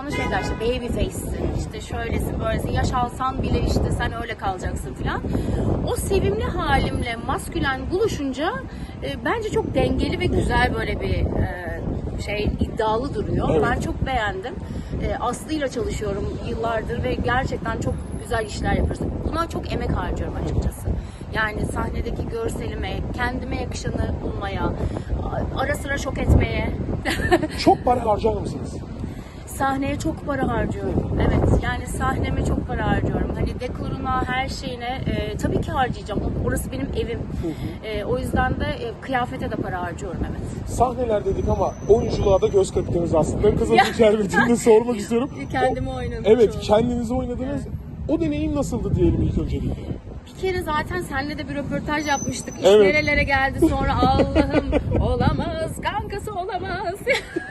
bana şey der işte baby face'sin, işte şöylesin, böylesin, yaş alsan bile işte sen öyle kalacaksın falan. O sevimli halimle maskülen buluşunca e, bence çok dengeli ve güzel böyle bir e, şey iddialı duruyor. Evet. Ben çok beğendim. E, Aslı'yla çalışıyorum yıllardır ve gerçekten çok güzel işler yapıyoruz. Buna çok emek harcıyorum açıkçası. Yani sahnedeki görselime, kendime yakışanı bulmaya, ara sıra şok etmeye. Çok para harcar mısınız? Sahneye çok para harcıyorum. Evet yani sahneme çok para harcıyorum. Hani dekoruna, her şeyine e, tabii ki harcayacağım. Orası benim evim. E, o yüzden de e, kıyafete de para harcıyorum evet. Sahneler dedik ama oyunculuğa da göz kırptınız aslında. Ya. Kızılcık Şerbeti'nde sormak istiyorum. Kendimi oynadım Evet, çoğu. kendinizi oynadınız. O deneyim nasıldı diyelim ilk öncelikle. Bir kere zaten seninle de bir röportaj yapmıştık. İş Evet. nerelere geldi sonra Allah'ım olamaz, kankası olamaz.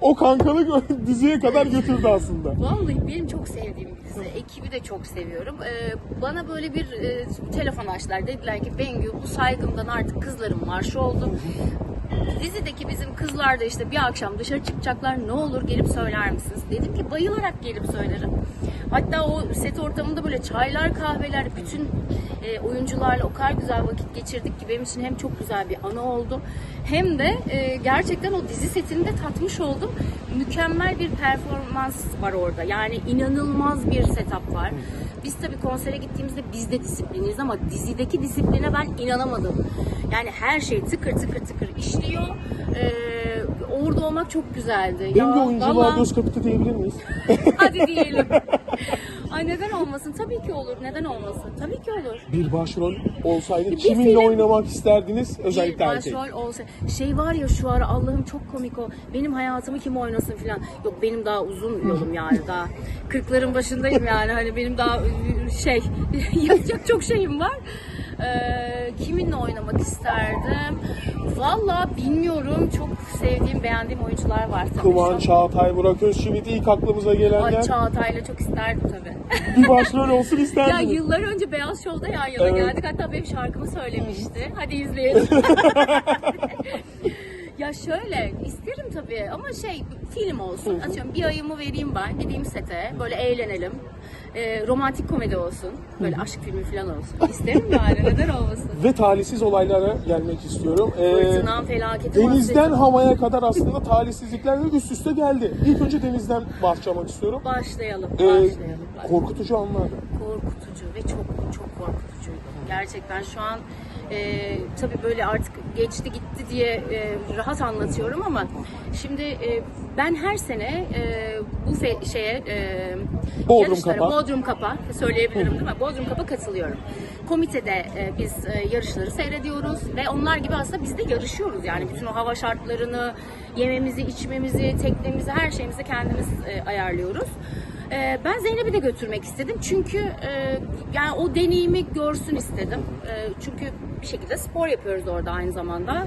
O kankalık diziye kadar götürdü aslında. Vallahi benim çok sevdiğim bir dizi. Ekibi de çok seviyorum. Ee, bana böyle bir e, telefon açtılar. Dediler ki Bengü bu saygımdan artık kızların marşı oldu. Dizideki bizim kızlar da işte bir akşam dışarı çıkacaklar ne olur gelip söyler misiniz? Dedim ki bayılarak gelip söylerim. Hatta o set ortamında böyle çaylar kahveler bütün e, oyuncularla o kadar güzel vakit geçirdik ki benim için hem çok güzel bir anı oldu hem de e, gerçekten o dizi setini de tatmış oldum. Mükemmel bir performans var orada. Yani inanılmaz bir setup var. Biz tabii konsere gittiğimizde biz de disipliniz ama dizideki disipline ben inanamadım. Yani her şey tıkır tıkır tıkır işliyor. Ee, orada olmak çok güzeldi. Benim de oyunculuğa vallahi- göz kırptı diyebilir miyiz? Hadi diyelim. Ay neden olmasın? Tabii ki olur. Neden olmasın? Tabii ki olur. Bir başrol olsaydı Bir kiminle film- oynamak isterdiniz? Özellikle bir erkek. başrol olsa şey var ya şu ara Allah'ım çok komik o benim hayatımı kim oynasın filan yok benim daha uzun yolum yani daha kırkların başındayım yani hani benim daha şey yapacak çok şeyim var Ee, kiminle oynamak isterdim valla bilmiyorum çok sevdiğim beğendiğim oyuncular var tabii Kıvanç, şu an. Çağatay, Burak Özçivit ilk aklımıza gelenler. Ay Çağatay'la çok isterdim tabii. bir başrol olsun Ya isterdiniz. yıllar önce Beyaz Show'da yan yana Evet. geldik. Hatta benim şarkımı söylemişti. Hadi izleyelim. ya şöyle isterim tabii ama şey film olsun. Atıyorum bir ayımı vereyim ben. Gideyim sete. Böyle eğlenelim. Ee, romantik komedi olsun. Böyle aşk filmi falan olsun. İsterim yani. Neden olmasın? Ve talihsiz olaylara gelmek istiyorum. Ee, Fırtına, felaketi, denizden bahsedin. havaya kadar aslında talihsizlikler de üst üste geldi. İlk önce denizden başlamak istiyorum. Başlayalım. Ee, Başlayalım. korkutucu anlar. korkutucu ve çok çok korkutucuydu. Gerçekten şu an e, tabii böyle artık geçti gitti diye e, rahat anlatıyorum ama şimdi e, ben her sene e, bu fe- şeye e, Bodrum yarışlara, Kapa. Bodrum Kapa söyleyebilirim değil mi? Bodrum Kapa katılıyorum. Komitede e, biz e, yarışları seyrediyoruz ve onlar gibi aslında biz de yarışıyoruz yani bütün o hava şartlarını, yememizi, içmemizi, teknemizi, her şeyimizi kendimiz e, ayarlıyoruz. E, ben Zeynep'i de götürmek istedim çünkü e, yani o deneyimi görsün istedim. E, çünkü bir şekilde spor yapıyoruz orada aynı zamanda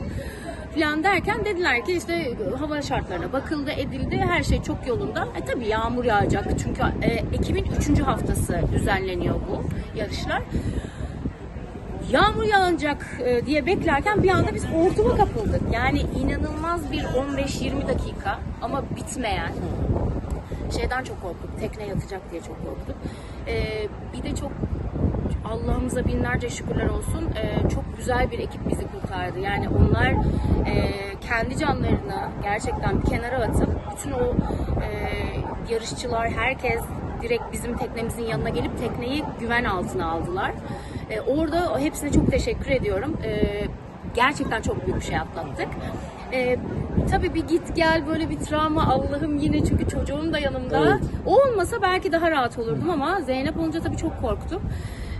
falan derken dediler ki işte hava şartlarına bakıldı edildi her şey çok yolunda. E tabii yağmur yağacak çünkü e, Ekim'in 3. haftası düzenleniyor bu yarışlar. Yağmur yağacak e, diye beklerken bir anda biz hortuma kapıldık. Yani inanılmaz bir 15-20 dakika ama bitmeyen şeyden çok korktuk. Tekne yatacak diye çok korktuk. Ee, bir de çok Allah'ımıza binlerce şükürler olsun. Ee, çok güzel bir ekip bizi kurtardı. Yani onlar e, kendi canlarını gerçekten bir kenara atıp bütün o e, yarışçılar, herkes direkt bizim teknemizin yanına gelip tekneyi güven altına aldılar. Ee, orada hepsine çok teşekkür ediyorum. Ee, gerçekten çok büyük bir şey atlattık. Ee, tabii bir git gel böyle bir travma Allah'ım yine çünkü çocuğum da yanımda. Evet. O olmasa belki daha rahat olurdum ama Zeynep olunca tabii çok korktum.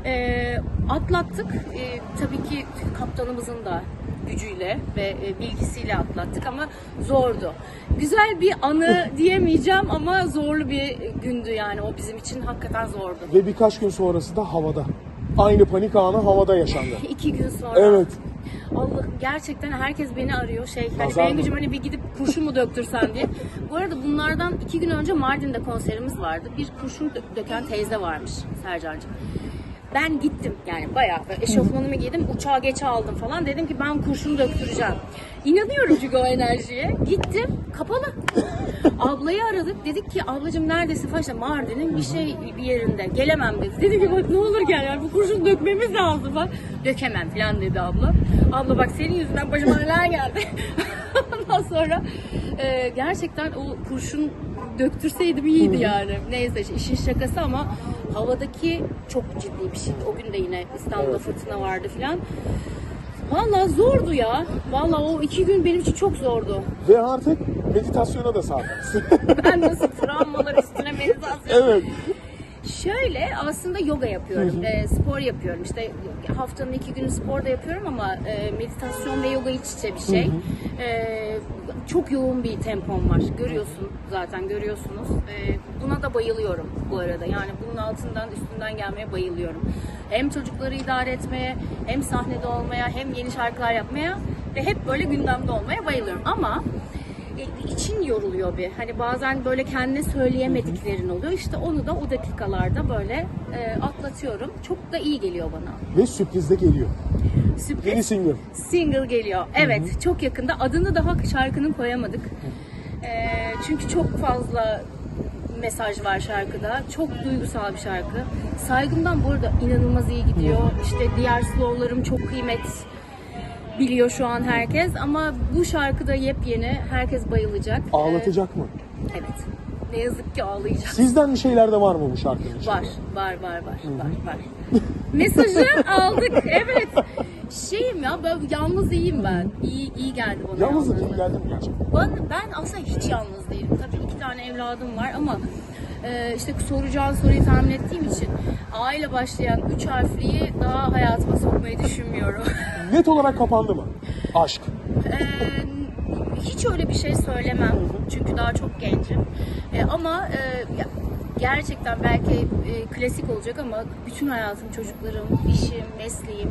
Ee, atlattık. Ee, tabii ki kaptanımızın da gücüyle ve e, bilgisiyle atlattık ama zordu. Güzel bir anı diyemeyeceğim ama zorlu bir gündü yani o bizim için hakikaten zordu. Ve birkaç gün sonrası da havada. Aynı panik anı havada yaşandı. İki gün sonra. Evet. Allah gerçekten herkes beni arıyor şey hani Nazar mı? Bengücüm hani bir gidip kurşun mu döktürsen diye. Bu arada bunlardan iki gün önce Mardin'de konserimiz vardı. Bir kurşun dö- döken teyze varmış Sercan'cığım. Ben gittim yani bayağı böyle eşofmanımı giydim uçağa geç aldım falan dedim ki ben kurşun döktüreceğim. İnanıyorum çünkü o enerjiye. Gittim kapalı. Ablayı aradık. Dedik ki ablacığım neredesin. İşte Mardin'in bir şey bir yerinde. Gelemem dedi. Dedi ki bak ne olur gel yani bu kurşun dökmemiz lazım bak. Dökemem falan dedi abla. Abla bak senin yüzünden başıma neler geldi. Ondan sonra e, gerçekten o kurşun döktürseydim iyiydi yani. Neyse işin şakası ama havadaki çok ciddi bir şeydi. O gün de yine İstanbul'da fırtına vardı filan. Valla zordu ya. Valla o iki gün benim için çok zordu. Ve artık meditasyona da sardınız. Ben nasıl travmalar üstüne meditasyon. evet. Şöyle aslında yoga yapıyorum, e, spor yapıyorum. İşte haftanın iki günü spor da yapıyorum ama e, meditasyon ve yoga iç içe bir şey. E, çok yoğun bir tempom var. Görüyorsun zaten görüyorsunuz. E, buna da bayılıyorum bu arada. Yani bunun altından üstünden gelmeye bayılıyorum. Hem çocukları idare etmeye, hem sahnede olmaya, hem yeni şarkılar yapmaya ve hep böyle gündemde olmaya bayılıyorum. Ama için yoruluyor bir. Hani bazen böyle kendine söyleyemediklerin oluyor. İşte onu da o dakikalarda böyle e, atlatıyorum. Çok da iyi geliyor bana. Ve sürpriz de geliyor. Sürpriz Yeni single. single geliyor. Evet, çok yakında. Adını daha şarkının koyamadık. E, çünkü çok fazla mesaj var şarkıda. Çok duygusal bir şarkı. Saygımdan bu arada inanılmaz iyi gidiyor. İşte diğer slowlarım çok kıymet biliyor şu an herkes ama bu şarkıda yepyeni herkes bayılacak. Ağlatacak mı? Ee, evet. Ne yazık ki ağlayacak. Sizden bir şeyler de var mı bu şarkının içinde? Var, var, var, var, var, var. Mesajı aldık, evet. Şeyim ya, ben yalnız iyiyim ben. İyi, iyi geldi bana. Yalnızlık iyi geldi mi gerçekten? Ben, ben aslında hiç yalnız değilim. Tabii iki tane evladım var ama e, işte soracağın soruyu tahmin ettiğim için aile başlayan üç harfliyi daha hayatıma sokmayı düşünmüyorum. Net olarak kapandı mı? Aşk. Ee, hiç öyle bir şey söylemem çünkü daha çok gencim. Ee, ama e, ya- gerçekten belki e, klasik olacak ama bütün hayatım çocuklarım, işim, mesleğim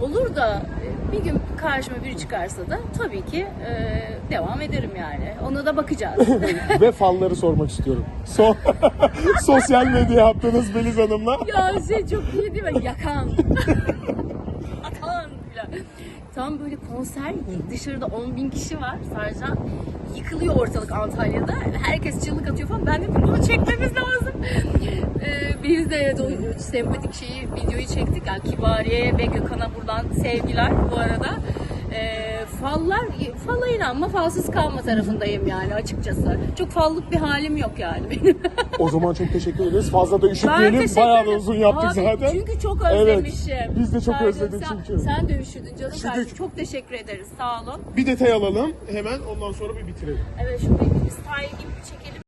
olur da e, bir gün karşıma biri çıkarsa da tabii ki e, devam ederim yani. Ona da bakacağız. Ve falları sormak istiyorum. So Sosyal medya yaptınız Beliz Hanım'la. ya şey çok iyi değil mi? Yakan. Atan. Tam böyle konser dışarıda 10 bin kişi var sadece yıkılıyor ortalık Antalya'da herkes çığlık atıyor falan ben dedim bunu ee, biz de evet o sempatik şeyi videoyu çektik yani Kibariye ve Gökhan'a buradan sevgiler bu arada ee, fallar falla inanma falsız kalma tarafındayım yani açıkçası çok fallık bir halim yok yani benim O zaman çok teşekkür ederiz. Fazla da üşütmeyelim. Bayağı da uzun yaptık Abi, zaten. Çünkü çok Evet, özlemişim. biz de çok Sen- özledik sen, çünkü. Sen de üşüdün canım Üşüdük. kardeşim. Çok teşekkür ederiz. Sağ olun. Bir detay alalım. Hemen ondan sonra bir bitirelim. Evet şu bir style gibi çekelim.